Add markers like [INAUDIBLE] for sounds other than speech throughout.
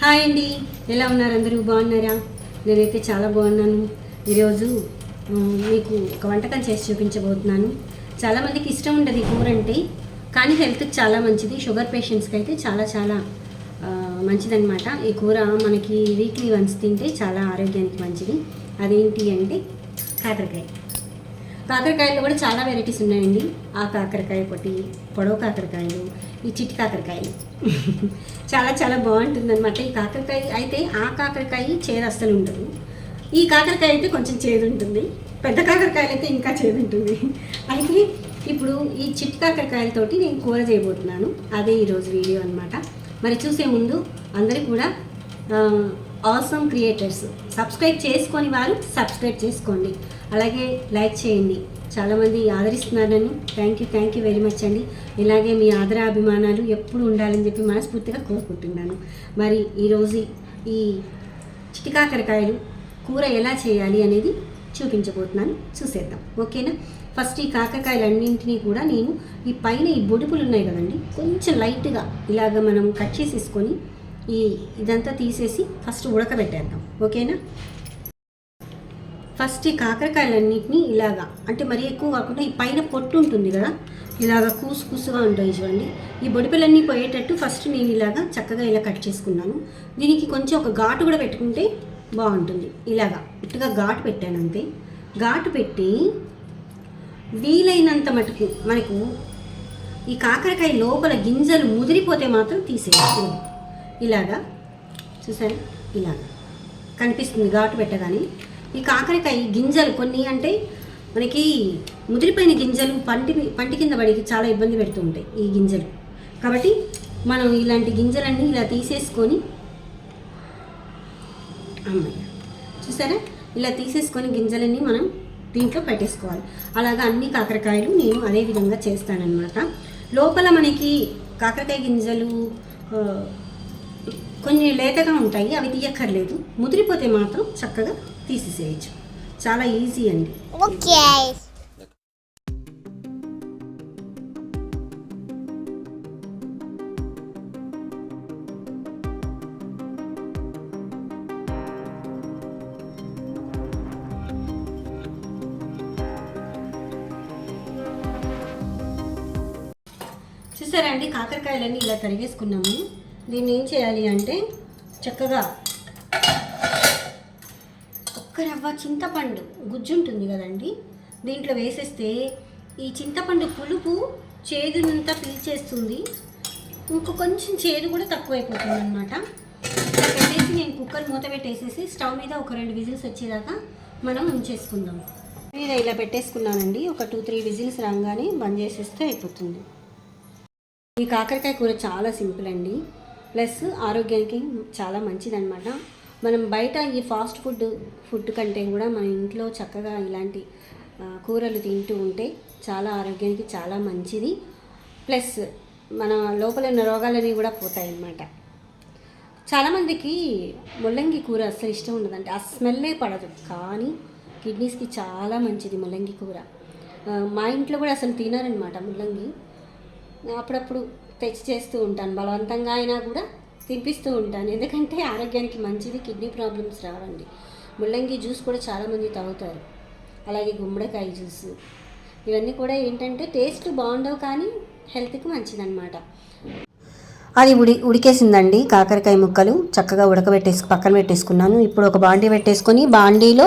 Hi అండి. ఎలా ఉన్నారు అందరూ? బాగున్నారా? నేనైతే చాలా బాగున్నాను. ఈరోజు మీకు ఒక వంటకం చేసి చూపించబోతున్నాను. చాలామందికి ఇష్టం ఉండదు ఈ కూర అంటే కానీ హెల్త్కి చాలా మంచిది. షుగర్ పేషెంట్స్కి అయితే చాలా చాలా మంచిదనమాట ఈ కూర మనకి వీక్లీ వన్స్ తింటే చాలా ఆరోగ్యానికి మంచిది. అదేంటి అంటే కాకరకాయ. కాకరకాయల్లో కూడా చాలా వెరైటీస్ ఉన్నాయండి. ఆ కాకరకాయ ఒకటి పొడవు కాకరకాయలు ఈ చిట్టి కాకరకాయలు. [LAUGHS] చాలా చాలా బాగుంటుంది అనమాట ఈ కాకరకాయ అయితే ఆ కాకరకాయ చేదు అస్సలు ఉండదు. ఈ కాకరకాయ అయితే కొంచెం చేదు ఉంటుంది. పెద్ద కాకరకాయలు అయితే ఇంకా చేదు ఉంటుంది. [LAUGHS] అయితే ఇప్పుడు ఈ చిట్టి కాకరకాయలతోటి నేను కూర చేయబోతున్నాను. అదే ఈరోజు వీడియో అనమాట మరి చూసే ముందు అందరూ కూడా ఆసమ్ క్రియేటర్స్ సబ్స్క్రైబ్ చేసుకొని వారు సబ్స్క్రైబ్ చేసుకోండి. అలాగే లైక్ చేయండి. చాలామంది ఆదరిస్తున్నారని. Thank you thank you very much అండి. ఇలాగే మీ ఆదర అభిమానాలు ఎప్పుడు ఉండాలని చెప్పి మనస్ఫూర్తిగా కోరుకుంటున్నాను. మరి ఈరోజు ఈ చిటికాకరకాయలు కూర ఎలా చేయాలి అనేది చూపించబోతున్నాను. చూసేద్దాం. ఓకేనా? ఫస్ట్ ఈ కాకరకాయలన్నింటినీ కూడా నేను ఈ పైన ఈ బొడుపులు ఉన్నాయి కదండి. కొంచెం లైట్గా ఇలాగ మనం కట్ చేసేసుకొని ఈ ఇదంతా తీసేసి ఫస్ట్ ఉడకబెట్టేద్దాం. ఓకేనా? ఫస్ట్ ఈ కాకరకాయలన్నింటినీ ఇలాగా అంటే మరీ ఎక్కువ కాకుండా ఈ పైన పొట్టు ఉంటుంది కదా ఇలాగ కూసు కూసుగా ఉంటాయి చూడండి. ఈ బొడిపిలన్నీ పోయేటట్టు ఫస్ట్ నేను ఇలాగా చక్కగా ఇలా కట్ చేసుకున్నాను. దీనికి కొంచెం ఒక ఘాటు కూడా పెట్టుకుంటే బాగుంటుంది. ఇలాగా ఇట్టుగా ఘాటు పెట్టాను అంతే. ఘాటు పెట్టి వీలైనంత మటుకు మనకు ఈ కాకరకాయ లోపల గింజలు ముదిరిపోతే మాత్రం తీసేయాలి ఇలాగా చూసారా? ఇలాగా. కనిపిస్తుంది ఘాటు పెట్టగానే. ఈ కాకరకాయ గింజలు కొన్ని అంటే మనకి ముదిరిపోయిన గింజలు పంటి పంటి కింద పడికి చాలా ఇబ్బంది పెడుతూ ఉంటాయి ఈ గింజలు. కాబట్టి మనం ఇలాంటి గింజలన్నీ ఇలా తీసేసుకొని అమ్మయ్య చూసారా? ఇలా తీసేసుకొని గింజలన్నీ మనం దీంట్లో పెట్టేసుకోవాలి. అలాగా అన్ని కాకరకాయలు నేను అదే విధంగా చేస్తానన్నమాట. లోపల మనకి కాకరకాయ గింజలు కొన్ని లేతగా ఉంటాయి అవి తీయక్కర్లేదు. ముదిరిపోతే మాత్రం చక్కగా తీసేసేయచ్చు. చాలా ఈజీ అండి. చూసారా అండి? కాకరకాయలన్నీ ఇలా తరిగేసుకున్నాము. దీన్ని ఏం చేయాలి అంటే చక్కగా ఒక్క రవ్వ చింతపండు గుజ్జు ఉంటుంది కదండి. దీంట్లో వేసేస్తే ఈ చింతపండు పులుపు చేదునంతా పీల్చేస్తుంది. ఇంకో కొంచెం చేదు కూడా తక్కువైపోతుంది అనమాట ఇలా పెట్టేసి నేను కుక్కర్ మూత పెట్టేసేసి స్టవ్ మీద ఒక రెండు విజిల్స్ వచ్చేదాకా మనం ఉంచేసుకుందాం. మీద ఇలా పెట్టేసుకున్నానండి. ఒక టూ త్రీ విజిల్స్ రాగానే బంద్ చేసేస్తే అయిపోతుంది. ఈ కాకరకాయ కూర చాలా సింపుల్ అండి. ప్లస్ ఆరోగ్యానికి చాలా మంచిదన్నమాట. మనం బయట ఈ ఫాస్ట్ ఫుడ్ ఫుడ్ కంటే కూడా మన ఇంట్లో చక్కగా ఇలాంటి కూరలు తింటూ ఉంటే చాలా ఆరోగ్యానికి చాలా మంచిది. ప్లస్ మన లోపల ఉన్న రోగాలన్నీ కూడా పోతాయి అన్నమాట. చాలామందికి ముల్లంగి కూర అస్సలు ఇష్టం ఉండదంటే ఆ స్మెల్లే పడదు. కానీ కిడ్నీస్కి చాలా మంచిది ముల్లంగి కూర. మా ఇంట్లో కూడా అసలు తినారనమాట ముల్లంగి. అప్పుడప్పుడు తెచ్చి చేస్తూ ఉంటాను. బలవంతంగా అయినా కూడా తినిపిస్తూ ఉంటాను. ఎందుకంటే ఆరోగ్యానికి మంచిది కిడ్నీ ప్రాబ్లమ్స్ రావండి. ముల్లంగి జ్యూస్ కూడా చాలామంది తాగుతారు. అలాగే గుమ్మడికాయ జ్యూస్. ఇవన్నీ కూడా ఏంటంటే టేస్ట్ బాగుండవు కానీ హెల్త్కి మంచిదన్నమాట. అది ఉడి ఉడికేసిందండి కాకరకాయ ముక్కలు. చక్కగా ఉడకబెట్టేసి పక్కన పెట్టేసుకున్నాను. ఇప్పుడు ఒక బాండీ పెట్టేసుకొని బాండీలో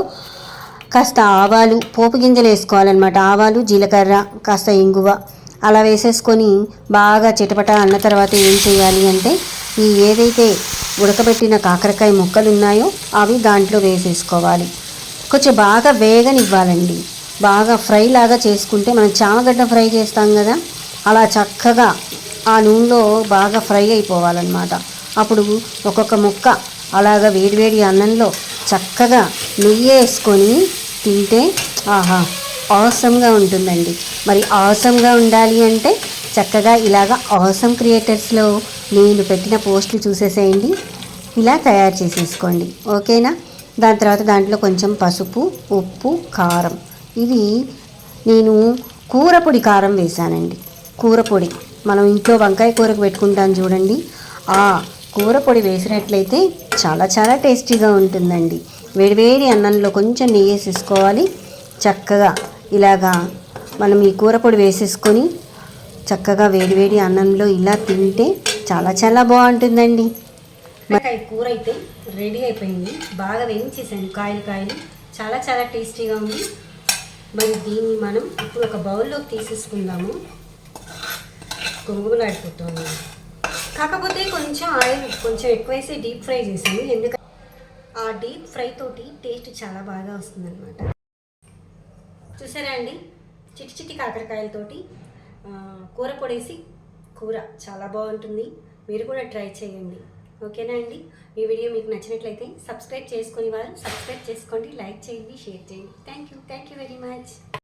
కాస్త ఆవాలు పోపు గింజలు వేసుకోవాలన్నమాట. ఆవాలు జీలకర్ర కాస్త ఇంగువ. అలా వేసేసుకొని బాగా చిటపట అన్న తర్వాత ఏం చేయాలి అంటే ఈ ఏదైతే ఉడకబెట్టిన కాకరకాయ ముక్కలు ఉన్నాయో అవి దాంట్లో వేసేసుకోవాలి. కొంచెం బాగా వేగనివ్వాలండి. బాగా ఫ్రై లాగా చేసుకుంటే మనం చామగడ్డ ఫ్రై చేస్తాం కదా అలా చక్కగా ఆ నూనెలో బాగా ఫ్రై అయిపోవాలన్నమాట. అప్పుడు ఒక్కొక్క ముక్క అలాగ వేడివేడి అన్నంలో చక్కగా నెయ్యి వేసుకొని తింటే ఆహా అవసరంగా ఉంటుందండి. మరి ఆసమ్గా ఉండాలి అంటే చక్కగా ఇలాగ అవసరం క్రియేటర్స్లో నేను పెట్టిన పోస్ట్లు చూసేసేయండి. ఇలా తయారు చేసేసుకోండి. ఓకేనా? దాని తర్వాత దాంట్లో కొంచెం పసుపు ఉప్పు కారం. ఇది నేను కూర పొడి కారం వేశానండి. కూర పొడి. మనం ఇంట్లో వంకాయ కూరకు పెట్టుకుంటాం చూడండి. ఆ కూర పొడి వేసినట్లయితే చాలా చాలా టేస్టీగా ఉంటుందండి. వేడివేడి అన్నంలో కొంచెం నెయ్యి వేసేసుకోవాలి. చక్కగా ఇలాగా మనం ఈ కూర పొడి వేసేసుకొని చక్కగా వేడివేడి అన్నంలో ఇలా తింటే చాలా చాలా బాగుంటుందండి. మరి కూర అయితే రెడీ అయిపోయింది. బాగా వేయించేసాను కాయలు కాయలు. చాలా చాలా టేస్టీగా ఉంది. మరి దీన్ని మనం ఇప్పుడు ఒక బౌల్లోకి తీసేసుకుందాము. గుమగుమలాడిపోతుంది కాకపోతే కొంచెం ఆయిల్ కొంచెం ఎక్కువైతే డీప్ ఫ్రై చేసాను ఎందుకంటే ఆ డీప్ ఫ్రై తోటి టేస్ట్ చాలా బాగా వస్తుందన్నమాట. చూసారా అండి? చిటి చిటి కాకరకాయలతోటి కూర పొడేసి కూర చాలా బాగుంటుంది. మీరు కూడా ట్రై చేయండి. ఓకేనా అండి? ఈ వీడియో మీకు నచ్చినట్లయితే సబ్స్క్రైబ్ చేసుకుని వారు సబ్స్క్రైబ్ చేసుకోండి లైక్ చేయండి షేర్ చేయండి. Thank you thank you very much.